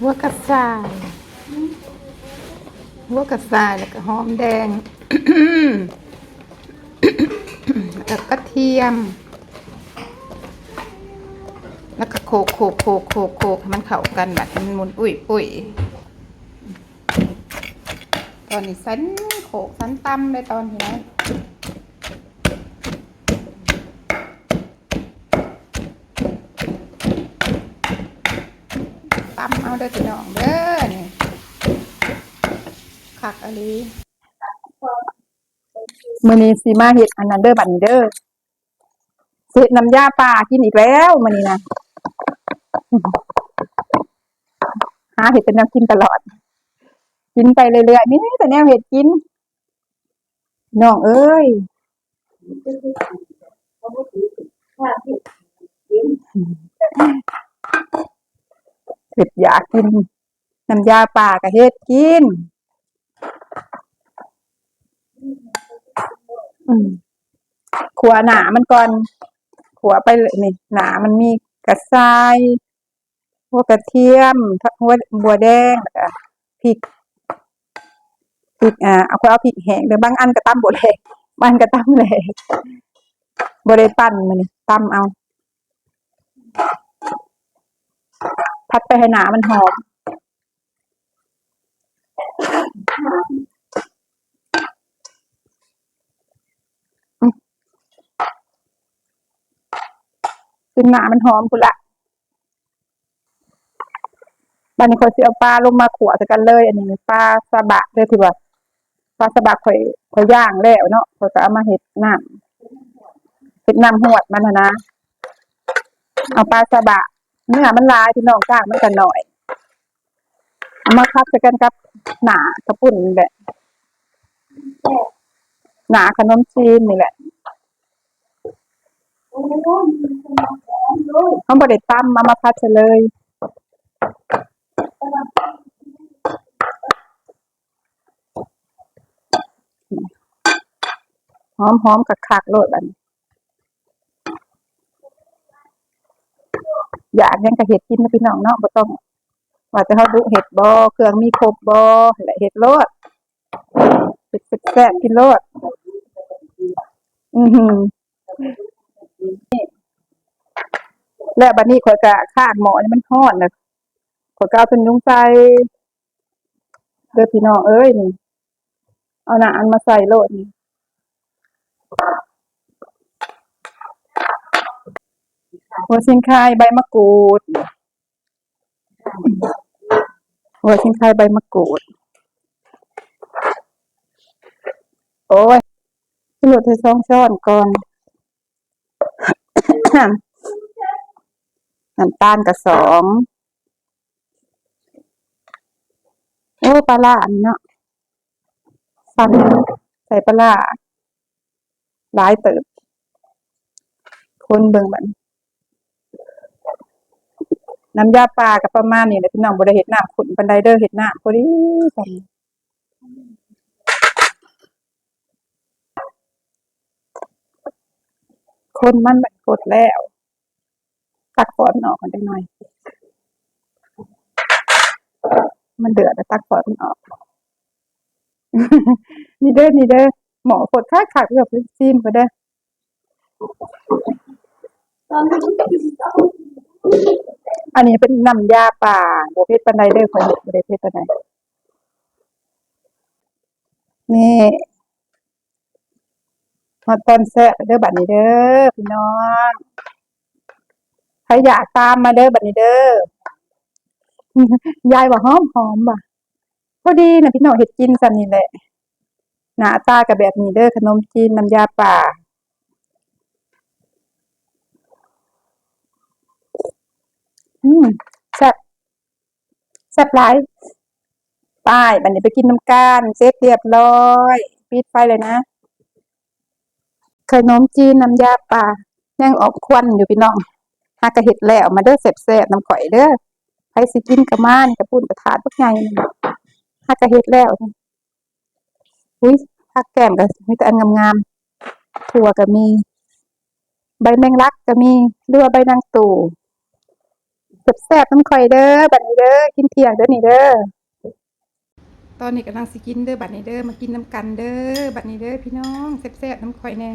หัวกระสายหัวกระสายแล้วก็หอมแดง แล้วก็กระเทียม แล้วก็โขกโขกโขกโขกโขกให้มันเข้ากันแบบมันหมุนอุ้ยอุ้ยตอนนี้สันโขกสันตำเลยตอนนี้ ตำเอาเด้อพี่น้องเด้อนี่คักอะลีมื้อนี้สิมาเฮ็ดอันนั้นเด้อบัดนี้เด้อสิเฮ็ดน้ำยาปลากินอีกแล้วมื้อนี้นะหาเฮ็ดเป็นแนวกินตลอด กินไปเรื่อยๆมีแต่แนวเฮ็ดกินน้องเอ้ย เฮ็ดอยากกินน้ำยาปลาก็เฮ็ดกิน อืมขัวหนามันก่อนขัวไปเลยนี่หนามันมีกระชายหัวกระเทียมหัวบัวแดงแล้วก็พริกพริกอ่าเอาเอาพริกแห้งเดี๋ยวบางอันก็ตำบัวแดงบางอันก็ตำแหลกบัวได้ปั้นมันนี่ตำเอา พัดไปให้หนามันหอมขึ้นหนามันหอมพุ่นละบันนี้ข่อยสิเอาปลาลงมาขวใส่กันเลย อันนี้ปลาสะบะเด้อที่ว่าปลาสะบะข่อยข่อยย่างแล้วเนาะข่อยก็เอามาเฮ็ดน้ำเฮ็ดน้ำหวดมันนะนะเอาปลาสะบะ เนื้อมันลายพี่น้องก้างมันก็น้อยอามาคับใส่กันกับหนากระปุ่นแหละหนาขนมจีนนี่แหละเขาบริตั้มมามาพัดเฉลยหอมหอมกับคักโลดอันนี้ อยากยังกะเห็ดกินนะพี่น้องเนาะบ่ต้องว่าจะเขาดุเห็ดบอเครื่องมีครบบอและเห็ดโลดเห็ดแซ่บกินโลดอือหือแล้วบัดนี้ข่อยก็ข้างหมอนี่มันฮ้อนน่ะข่อยก็เอาเป็นยุงใส่เด้อพี่น้องเอ้ยนี่เอาหน้าอันมาใส่โลดนี่ หัวชิงคายใบมะกรูด หัวชิงคายใบมะกรูด โอ้ยสลดให้สองช้อนก่อน น้ำตาลกระสองโอ้ปลาร้าอันเนาะสั่นใส่ปลาร้าหลายเติบคนเบิ่งบัน น้ำยาปลากับประมาณนี้แหละพี่น้องบ่ได้เฮ็ดน้ำขุนปานใดเด้อเฮ็ดน้ำพอดีสั่นคนมันแบบกดแล้วตักฟอนมันออกกันได้หน่อย มันเดือดแล้วตักฟอนมันออกนี่เด้อนี่เด้อหมอฝดค่าขาดเกือบซีมก็ได้อ อันนี้เป็นน้ำยาป่าโบเพชรปันไดเด้อคอยเห็นโบเพชรปันไดนี่มาตอนแซ่เด้อบัดนี้เด้อพี่น้องใครอยากตามมาเด้อบัดนี้เด้อยายว่าหอมหอมว่ะพอดีนะพี่น้องเห็ดกินสันนี่แหละหน้าตากับแบบนี้เด้อขนมจีนน้ำยาป่า อืมแซ่บแซ่บหลายป้ายบัดนี้ไปกินน้ำกันเสร็จเรียบร้อยปิดไฟเลยนะขนมจีนน้ำยาป่ายังออกควันอยู่พี่น้องหากระเห็ดแล้วมาเด้อแซ่บๆน้ำข่อยเด้อใครสิกินกระมานกระปุ่นกระถาดพวกไงหากระเห็ดแล้วอุ้ยผักแก้มก็มีแต่อันงามๆถั่วก็มี ใบแมงลักก็มีเรือใบนางตู่ แซ่บๆน้ำข่อยเด้อบัดนี้เด้อกินเที่ยงเด้อนี่เด้อตอนนี้กำลังสิกินเด้อบัดนี้เด้อมากินน้ำกันเด้อบัดนี้เด้อพี่น้องแซ่บๆน้ำข่อยแน่